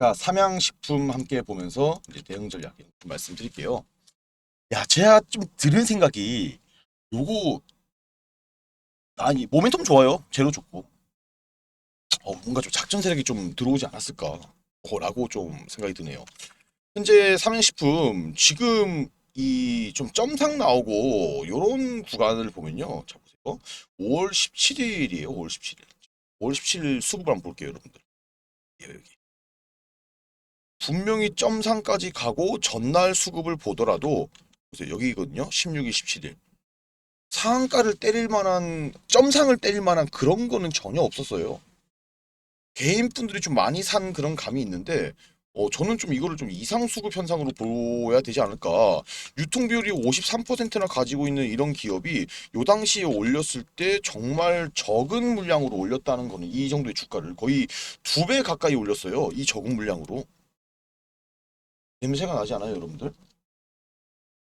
자, 삼양식품 함께 보면서 이제 대응 전략 좀 말씀드릴게요. 야, 제가 좀 들은 생각이 요거 아니 모멘텀 좋아요. 제로 좋고. 어, 뭔가 좀 작전 세력이 좀 들어오지 않았을까라고 좀 생각이 드네요. 현재 삼양식품 지금 이 좀 점상 나오고 요런 구간을 보면요. 자 보세요. 5월 17일이에요. 5월 17일. 5월 17일 수급을 한번 볼게요, 여러분들. 예, 여기. 분명히 점상까지 가고 전날 수급을 보더라도 보세요. 여기거든요. 16일, 17일. 상한가를 때릴 만한 점상을 때릴 만한 그런 거는 전혀 없었어요. 개인 분들이 좀 많이 산 그런 감이 있는데 어 저는 좀 이거를 좀 이상 수급 현상으로 보야 되지 않을까. 유통 비율이 53%나 가지고 있는 이런 기업이 요 당시에 올렸을 때 정말 적은 물량으로 올렸다는 거는 이 정도의 주가를 거의 두 배 가까이 올렸어요. 이 적은 물량으로. 냄새가 나지 않아요, 여러분들?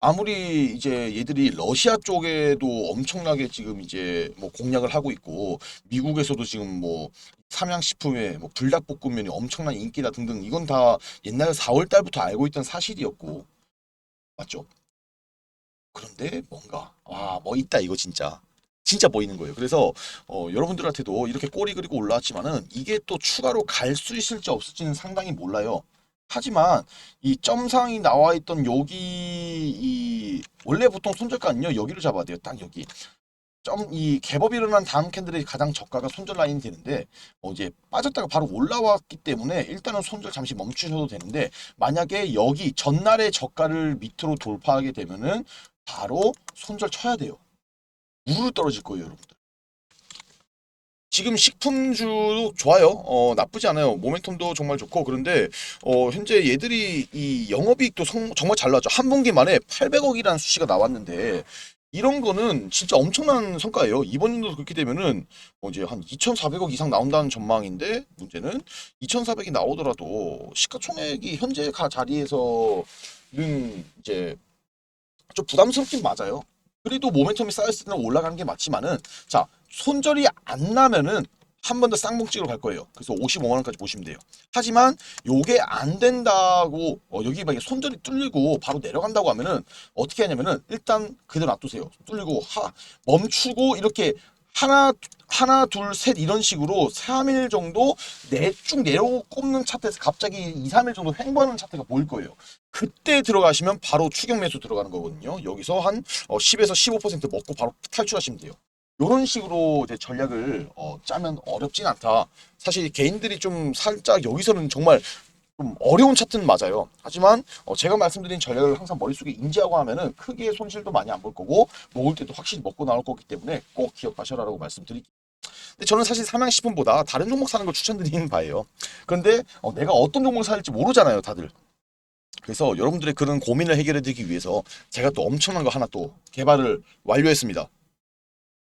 아무리 이제 얘들이 러시아 쪽에도 엄청나게 지금 이제 뭐 공략을 하고 있고 미국에서도 지금 뭐 삼양식품의 뭐 불닭볶음면이 엄청난 인기다 등등 이건 다 옛날 4월 달부터 알고 있던 사실이었고 맞죠? 그런데 뭔가 와 뭐 있다 이거 진짜 진짜 뭐 있는 거예요. 그래서 어, 여러분들한테도 이렇게 꼬리 그리고 올라왔지만은 이게 또 추가로 갈 수 있을지 없을지는 상당히 몰라요. 하지만 이 점상이 나와 있던 여기 이 원래 보통 손절가는요 여기를 잡아야 돼요. 딱 여기. 점이 갭업이 일어난 다음 캔들의 가장 저가가 손절 라인이 되는데 어 이제 빠졌다가 바로 올라왔기 때문에 일단은 손절 잠시 멈추셔도 되는데 만약에 여기 전날의 저가를 밑으로 돌파하게 되면은 바로 손절 쳐야 돼요. 우르르 떨어질 거예요 여러분들 지금 식품주도 좋아요. 어, 나쁘지 않아요. 모멘텀도 정말 좋고 그런데 어, 현재 얘들이 이 영업이익도 성- 정말 잘 나왔죠. 한 분기 만에 800억이라는 수치가 나왔는데 이런 거는 진짜 엄청난 성과예요. 이번 년도 그렇게 되면은 어, 이제 한 2,400억 이상 나온다는 전망인데 문제는 2,400이 나오더라도 시가총액이 현재 가 자리에서는 이제 좀 부담스럽긴 맞아요. 그래도 모멘텀이 쌓였을 때는 올라가는 게 맞지만은 자 손절이 안 나면은 한 번 더 쌍봉찍으로 갈 거예요. 그래서 55만 원까지 보시면 돼요. 하지만 요게 안 된다고 어, 여기 막 손절이 뚫리고 바로 내려간다고 하면은 어떻게 하냐면은 일단 그대로 놔두세요. 뚫리고 하 멈추고 이렇게 하나 하나 둘 셋 이런 식으로 3일 정도 내쭉 내려 꼽는 차트에서 갑자기 2, 3일 정도 횡보하는 차트가 보일 거예요. 그때 들어가시면 바로 추격 매수 들어가는 거거든요. 여기서 한 어, 10에서 15% 먹고 바로 탈출하시면 돼요. 이런 식으로 이제 전략을 어, 짜면 어렵진 않다. 사실 개인들이 좀 살짝 여기서는 정말 좀 어려운 차트는 맞아요. 하지만 어, 제가 말씀드린 전략을 항상 머릿속에 인지하고 하면은 크게 손실도 많이 안 볼 거고 먹을 때도 확실히 먹고 나올 거기 때문에 꼭 기억하셔라라고 말씀드릴게요. 근데 저는 사실 삼양식품보다 다른 종목 사는 걸 추천드리는 바예요. 그런데 어, 내가 어떤 종목을 살지 모르잖아요, 다들. 그래서 여러분들의 그런 고민을 해결해 드리기 위해서 제가 또 엄청난 거 하나 또 개발을 완료했습니다.